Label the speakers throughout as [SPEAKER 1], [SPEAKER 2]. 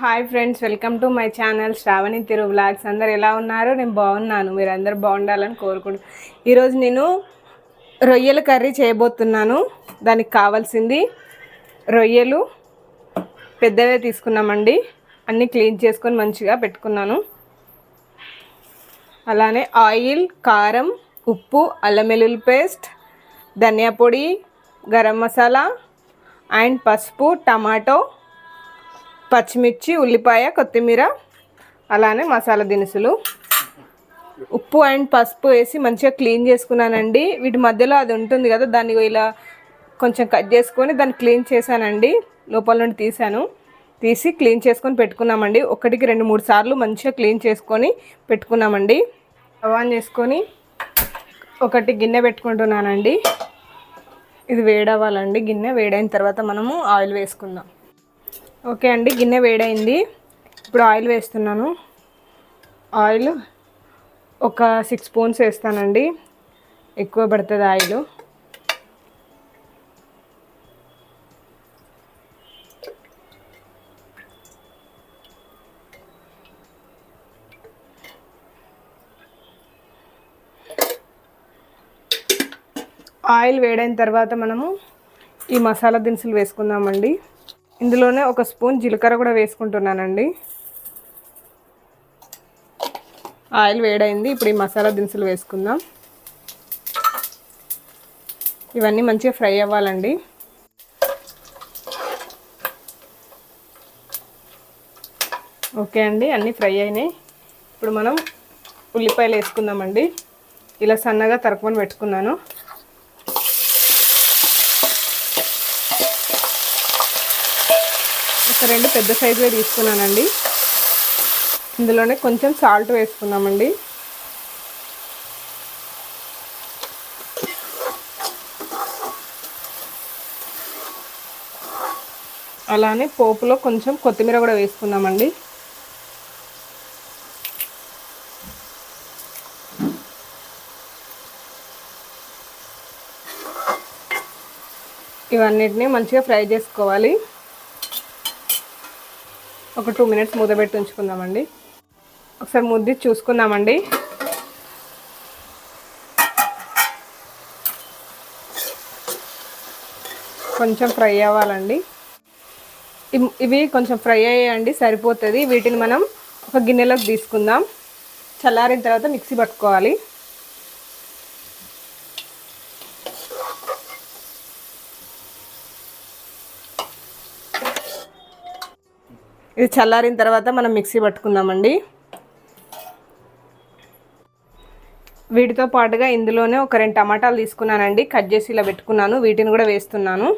[SPEAKER 1] Hi friends welcome to my channel Sravani Thiru blogs అందరు ఎలా ఉన్నారు? నేను బాగున్నాను. మీరు అందరు బాగుండాలని కోరుకుంటున్నాను ఈరోజు నేను రొయ్యల కర్రీ చేయబోతున్నాను. దానికి కావాల్సింది రొయ్యలు. పెద్దవే తీసుకున్నామండి. అన్నీ క్లీన్ చేసుకొని మంచిగా పెట్టుకున్నాను. అలానే ఆయిల్ కారం ఉప్పు అల్లం వెల్లుల్లి పేస్ట్ ధనియా పొడి గరం మసాలా అండ్ పసుపు టమాటో పచ్చిమిర్చి ఉల్లిపాయ కొత్తిమీర అలానే మసాలా దినుసులు. ఉప్పు అండ్ పసుపు వేసి మంచిగా క్లీన్ చేసుకున్నానండి. వీటి మధ్యలో అది ఉంటుంది కదా దాన్ని ఇలా కొంచెం కట్ చేసుకొని దాన్ని క్లీన్ చేశానండి. లోపల నుండి తీసాను తీసి క్లీన్ చేసుకొని పెట్టుకున్నామండి. ఒకటికి రెండు మూడు సార్లు మంచిగా క్లీన్ చేసుకొని పెట్టుకున్నామండి. ఆన్ చేసుకొని ఒకటి గిన్నె పెట్టుకుంటున్నానండి. ఇది వేడవ్వాలండి. గిన్నె వేడైన తర్వాత మనము ఆయిల్ వేసుకుందాం. ఓకే అండి గిన్నె వేడైంది. ఇప్పుడు ఆయిల్ వేస్తున్నాను. ఆయిల్ ఒక సిక్స్ స్పూన్స్ వేస్తానండి. ఎక్కువ పడుతుంది ఆయిల్. ఆయిల్ వేడైన తర్వాత మనము ఈ మసాలా దినుసులు వేసుకుందామండి. ఇందులోనే ఒక స్పూన్ జీలకర్ర కూడా వేసుకుంటున్నానండి. ఆయిల్ వేడైంది ఇప్పుడు ఈ మసాలా దినుసులు వేసుకుందాం. ఇవన్నీ మంచిగా ఫ్రై అవ్వాలండి. ఓకే అండి అన్నీ ఫ్రై అయినాయి. ఇప్పుడు మనం ఉల్లిపాయలు వేసుకుందామండి. ఇలా సన్నగా తరుపుకొని పెట్టుకున్నాను. రెండు పెద్ద సైజువే తీసుకున్నానండి. ఇందులోనే కొంచెం సాల్ట్ వేసుకున్నామండి అలానే పోపులో కొంచెం కొత్తిమీర కూడా వేసుకున్నామండి ఇవన్నిటిని మంచిగా ఫ్రై చేసుకోవాలి. ఒక టూ మినిట్స్ మూత పెట్టి ఉంచుకుందామండి. ఒకసారి ముద్ది చూసుకుందామండి. కొంచెం ఫ్రై అవ్వాలండి. ఇవి కొంచెం ఫ్రై అయ్యాయండి సరిపోతుంది. వీటిని మనం ఒక గిన్నెలోకి తీసుకుందాం. చల్లారిన తర్వాత మిక్సీ పట్టుకోవాలి. ఇది చల్లారిన తర్వాత మనం మిక్సీ పట్టుకుందామండి. వీటితో పాటుగా ఇందులోనే ఒక రెండు టమాటాలు తీసుకున్నానండి. కట్ చేసి ఇలా పెట్టుకున్నాను. వీటిని కూడా వేస్తున్నాను.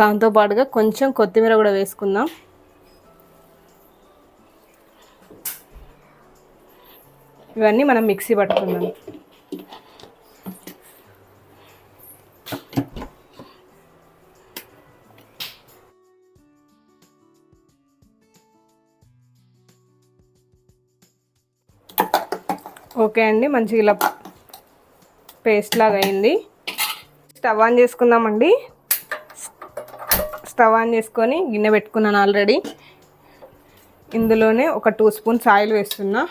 [SPEAKER 1] దాంతో పాటుగా కొంచెం కొత్తిమీర కూడా వేసుకుందాం. ఇవన్నీ మనం మిక్సీ పట్టుకుందాం. ఓకే అండి మంచిగా ఇలా పేస్ట్ లాగా అయింది. స్టవ్ ఆన్ చేసుకుందామండి. స్టవ్ ఆన్ చేసుకొని గిన్నె పెట్టుకున్నాను ఆల్రెడీ. ఇందులోనే ఒక టూ స్పూన్స్ ఆయిల్ వేస్తున్నా.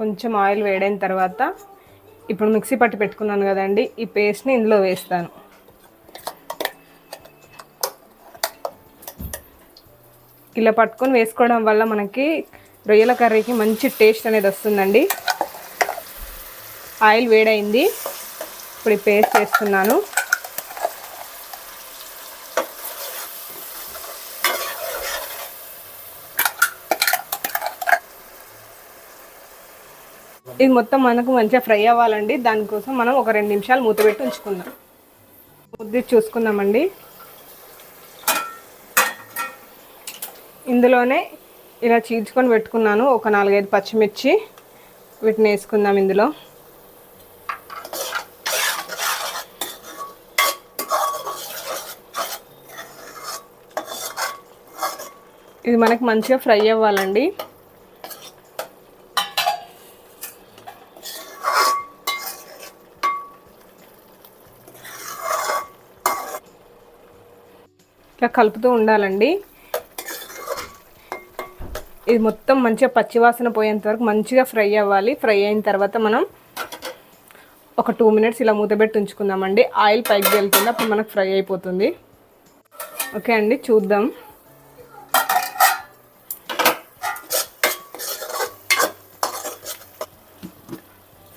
[SPEAKER 1] కొంచెం ఆయిల్ వేడైన తర్వాత ఇప్పుడు మిక్సీ పట్టి పెట్టుకున్నాను కదండి ఈ పేస్ట్ని ఇందులో వేస్తాను. ఇలా పట్టుకొని వేసుకోవడం వల్ల మనకి రొయ్యల కర్రీకి మంచి టేస్ట్ అనేది వస్తుందండి. ఆయిల్ వేడైంది. ఇప్పుడు పేస్ట్ చేస్తున్నాను. ఇది మొత్తం మనకు మంచిగా ఫ్రై అవ్వాలండి. దానికోసం మనం ఒక రెండు నిమిషాలు మూత పెట్టి ఉంచుకుందాం. ముద్ది చూసుకుందామండి. ఇందులోనే ఇలా చీల్చుకొని పెట్టుకున్నాను. ఒక నాలుగైదు పచ్చిమిర్చి వీటిని వేసుకుందాం ఇందులో. ఇది మనకు మంచిగా ఫ్రై అవ్వాలండి. ఇలా కలుపుతూ ఉండాలండి. ఇది మొత్తం మంచిగా పచ్చివాసన పోయేంత వరకు మంచిగా ఫ్రై అవ్వాలి. ఫ్రై అయిన తర్వాత మనం ఒక టూ మినిట్స్ ఇలా మూతబెట్టి ఉంచుకుందామండి. ఆయిల్ పైకి వెళ్తుంది అప్పుడు మనకు ఫ్రై అయిపోతుంది. ఓకే అండి చూద్దాం.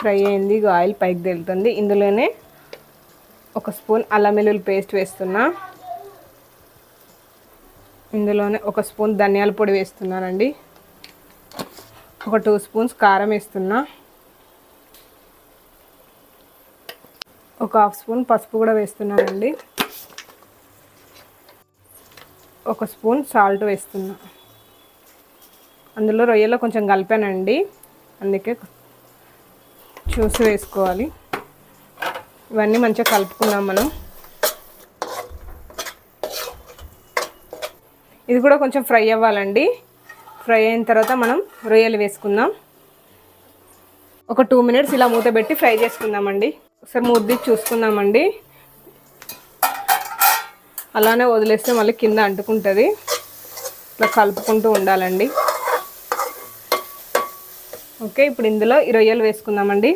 [SPEAKER 1] ఫ్రై అయింది ఆయిల్ పైకి వెళ్తుంది. ఇందులోనే ఒక స్పూన్ అల్లం వెల్లుల్లి పేస్ట్ వేస్తున్నా. ఇందులోనే ఒక స్పూన్ ధనియాల పొడి వేస్తున్నానండి. ఒక టూ స్పూన్స్ కారం వేస్తున్నా. ఒక హాఫ్ స్పూన్ పసుపు కూడా వేస్తున్నానండి. ఒక స్పూన్ సాల్ట్ వేస్తున్నా. అందులో రొయ్యలో కొంచెం కలిపానండి. అందుకే చూసి వేసుకోవాలి. ఇవన్నీ మంచిగా కలుపుకున్నాం మనం. ఇది కూడా కొంచెం ఫ్రై అవ్వాలండి. ఫ్రై అయిన తర్వాత మనం రొయ్యలు వేసుకుందాం. ఒక టూ మినిట్స్ ఇలా మూత పెట్టి ఫ్రై చేసుకుందామండి. ఒకసారి ముద్ది చూసుకుందామండి. అలానే వదిలేస్తే మళ్ళీ కింద అంటుకుంటుంది. ఇట్లా కలుపుకుంటూ ఉండాలండి. ఓకే ఇప్పుడు ఇందులో ఈ రొయ్యలు వేసుకుందామండి.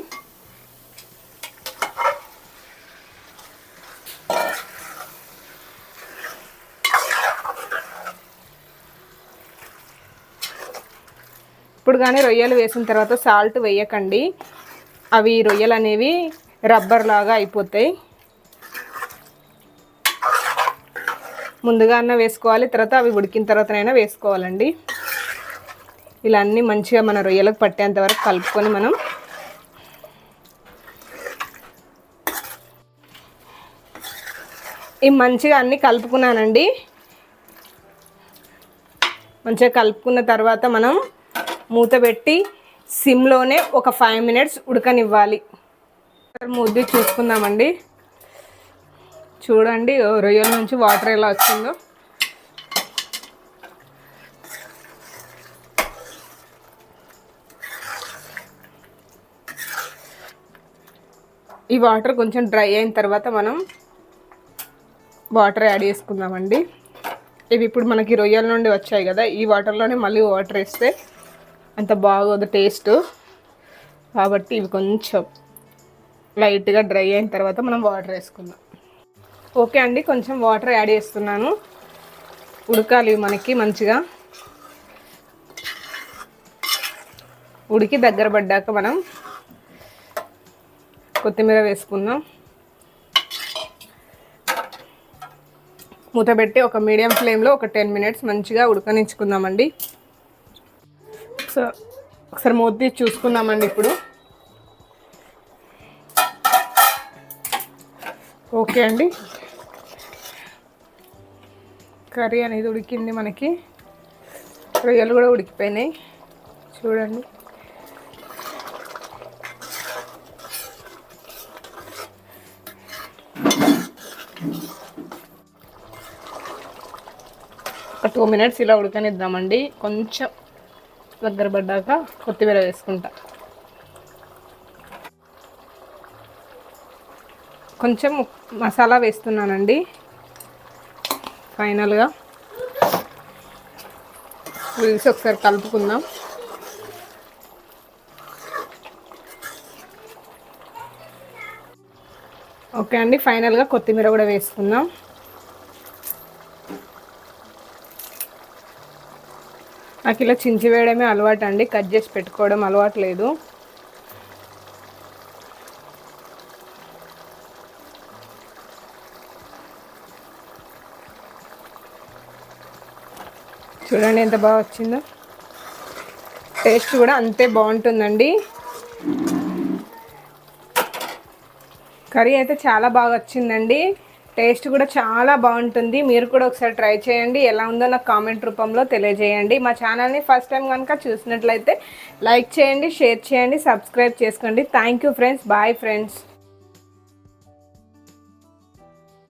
[SPEAKER 1] ముందుగానే కానీ రొయ్యలు వేసిన తర్వాత సాల్ట్ వేయకండి. అవి రొయ్యలు అనేవి రబ్బర్ లాగా అయిపోతాయి. ముందుగా అన్న వేసుకోవాలి తర్వాత అవి ఉడికిన తర్వాతనైనా వేసుకోవాలండి. ఇలా అన్నీ మంచిగా మన రొయ్యలకు పట్టేంత వరకు కలుపుకొని మనం ఈ మంచిగా అన్నీ కలుపుకున్నానండి. మంచిగా కలుపుకున్న తర్వాత మనం మూత పెట్టి సిమ్లోనే ఒక ఫైవ్ మినిట్స్ ఉడకనివ్వాలి. ముద్ది చూసుకుందామండి. చూడండి రొయ్యల నుంచి వాటర్ ఎలా వచ్చిందో. ఈ వాటర్ కొంచెం డ్రై అయిన తర్వాత మనం వాటర్ యాడ్ చేసుకుందామండి. ఇవి ఇప్పుడు మనకి రొయ్యల నుండి వచ్చాయి కదా ఈ వాటర్లోనే మళ్ళీ వాటర్ వేస్తే అంత బాగోదు టేస్ట్. కాబట్టి ఇవి కొంచెం లైట్గా డ్రై అయిన తర్వాత మనం వాటర్ వేసుకుందాం. ఓకే అండి కొంచెం వాటర్ యాడ్ చేస్తున్నాను. ఉడకాలి మనకి మంచిగా. ఉడికి దగ్గర పడ్డాక మనం కొత్తిమీర వేసుకుందాం. మూత పెట్టి ఒక మీడియం ఫ్లేమ్లో ఒక టెన్ మినిట్స్ మంచిగా ఉడకనించుకుందామండి ఒకసారి మూత చూసుకుందామండి ఇప్పుడు. ఓకే అండి. కర్రీ అనేది ఉడికింది మనకి. రొయ్యలు కూడా ఉడికిపోయినాయి. చూడండి. ఒక టూ మినిట్స్ ఇలా ఉడకనిద్దామండి. కొంచెం దగ్గర పడ్డాక కొత్తిమీర వేసుకుంటా. కొంచెం మసాలా వేస్తున్నానండి. ఫైనల్గా పులిసి ఒకసారి కలుపుకుందాం. ఓకే అండి ఫైనల్గా కొత్తిమీర కూడా వేసుకుందాం. నాకు ఇలా చించి వేయడమే అలవాటు అండి కట్ చేసి పెట్టుకోవడం అలవాటు లేదు. చూడండి ఎంత బాగా వచ్చిందో. టేస్ట్ కూడా అంతే బాగుంటుందండి. కర్రీ అయితే చాలా బాగా వచ్చిందండి. టేస్ట్ కూడా చాలా బాగుంటుంది. మీరు కూడా ఒకసారి ట్రై చేయండి. ఎలా ఉందో నాకు కామెంట్ రూపంలో తెలియజేయండి. మా ఛానల్ని ఫస్ట్ టైం కనుక చూసినట్లయితే లైక్ చేయండి షేర్ చేయండి సబ్స్క్రైబ్ చేసుకోండి. Thank you friends bye friends